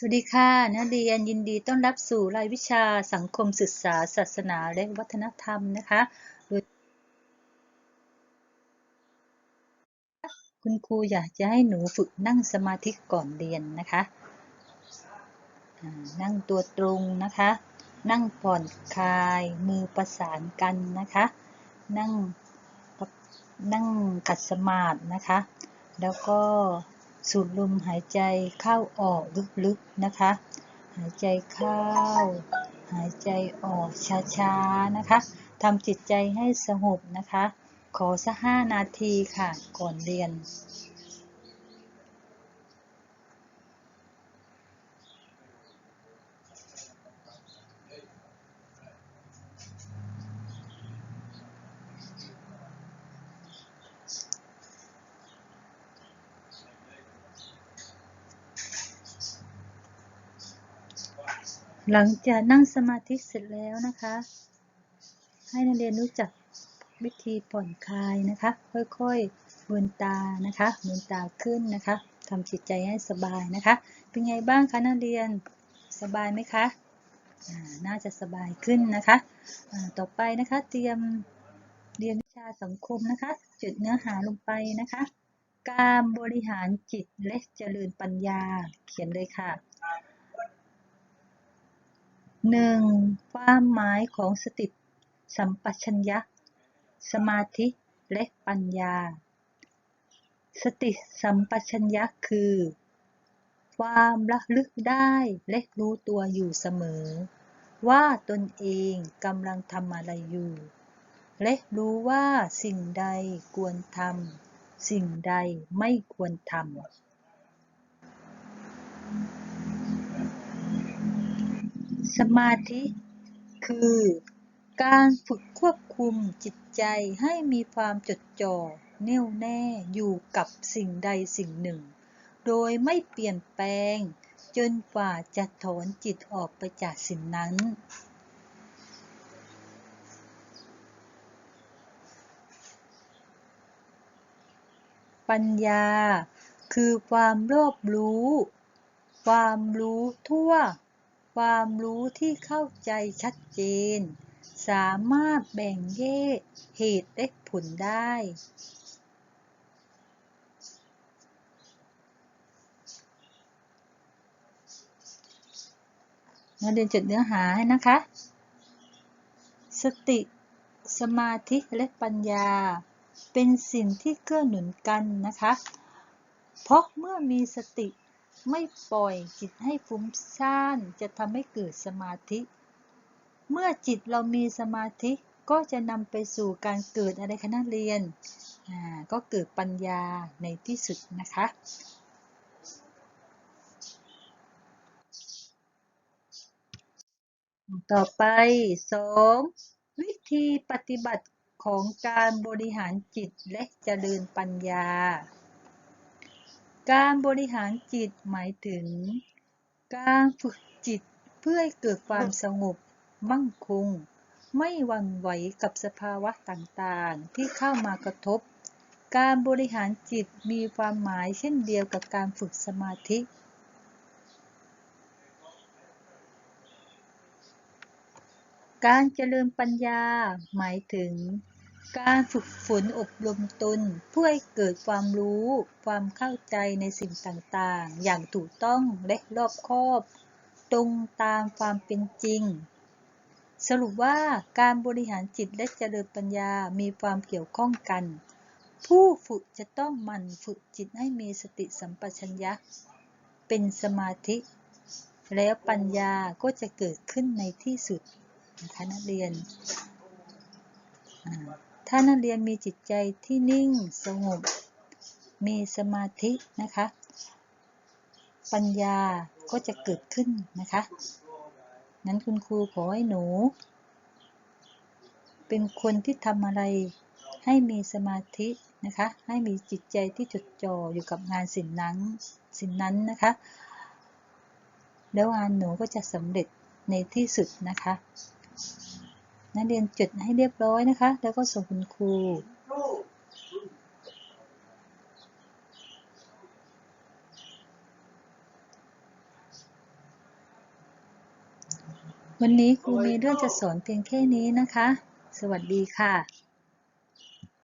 สวัสดีค่ะนักเรียนยินดีต้อนรับสู่รายวิชาสังคมศึกษา ศาสนาและวัฒนธรรมนะคะโดยคุณครูอยากจะให้หนูฝึกนั่งสมาธิก่อนเรียนนะคะนั่งตัวตรงนะคะ นั่งผ่อนคลายมือประสานกันนะคะ นั่งนั่งกัดสมาธินะคะ แล้วก็ สูดลมหายใจเข้าออกลึกๆนะคะ หายใจเข้า หายใจออกช้าๆนะคะทำจิตใจให้สงบนะคะ ขอสักห้านาทีค่ะก่อนเรียน หลังจากนั่งสมาธิเสร็จแล้วนะคะ ให้นักเรียนรู้จักวิธีผ่อนคลายนะคะ ค่อยๆบืนตานะคะบืนตาขึ้นนะคะทำจิตใจให้สบายนะคะ เป็นไงบ้างคะนักเรียนสบายไหมคะน่าจะสบายขึ้นนะคะต่อไปนะคะเตรียมเรียนวิชาสังคมนะคะ จุดเนื้อหาลงไปนะคะ การบริหารจิตและเจริญปัญญาเขียนเลยค่ะ หนึ่งความหมายของสติสัมปชัญญะ สมาธิและปัญญา สติสัมปชัญญะคือ ความระลึกได้และรู้ตัวอยู่เสมอ ว่าตนเองกำลังทำอะไรอยู่ และรู้ว่าสิ่งใดควรทำสิ่งใดไม่ควรทำ สมาธิคือ การฝึกควบคุมจิตใจให้มีความจดจ่อแน่วแน่อยู่กับสิ่งใดสิ่งหนึ่ง โดยไม่เปลี่ยนแปลง จนกว่าจะถอนจิตออกไปจากสิ่งนั้นปัญญา คือความรอบรู้ ความรู้ทั่ว ความรู้ที่เข้าใจชัดเจน สามารถแบ่งแยกเหตุและผลได้ มาเรียนจดเนื้อหาให้นะคะ สติ สมาธิและปัญญา เป็นสิ่งที่เกื้อหนุนกันนะคะ เพราะเมื่อมีสติ ไม่ปล่อยจิตให้ฟุ้งซ่าน จะทำให้เกิดสมาธิ เมื่อจิตเรามีสมาธิก็จะนำไปสู่การเกิดอะไรคะนักเรียนอ่าก็เกิดปัญญาในที่สุดนะคะ ต่อไป 2. วิธีปฏิบัติของการบริหารจิตและเจริญปัญญา การบริหารจิตหมายถึง การฝึกจิตเพื่อให้เกิดความสงบ มั่งคง ไม่หวั่นไหวกับสภาวะต่างๆ ที่เข้ามากระทบ การบริหารจิตมีความหมายเช่นเดียวกับการฝึกสมาธิ การเจริญปัญญาหมายถึง การฝึกฝนอบรมตนเพื่อให้เกิดความรู้ ความเข้าใจในสิ่งต่างๆ อย่างถูกต้องและรอบคอบ ตรงตามความเป็นจริง สรุปว่าการบริหารจิตและเจริญปัญญามีความเกี่ยวข้องกัน ผู้ฝึกจะต้องหมั่นฝึกจิตให้มีสติสัมปชัญญะ เป็นสมาธิ แล้วปัญญาก็จะเกิดขึ้นในที่สุดนะคะนักเรียน ถ้านักเรียนมีจิตใจที่นิ่งสงบ มีสมาธินะคะ ปัญญาก็จะเกิดขึ้นนะคะนั้นคุณครูขอให้หนู เป็นคนที่ทำอะไรให้มีสมาธินะคะ ให้มีจิตใจที่จดจ่ออยู่กับงานสิ่งนั้นสิ่งนั้นนะคะ แล้วงานหนูก็จะสำเร็จในที่สุดนะคะ นักเรียนจดให้เรียบร้อยนะคะ แล้วก็ส่งคุณครูวันนี้ครูมีเรื่องจะสอนเพียงแค่นี้นะคะ สวัสดีค่ะ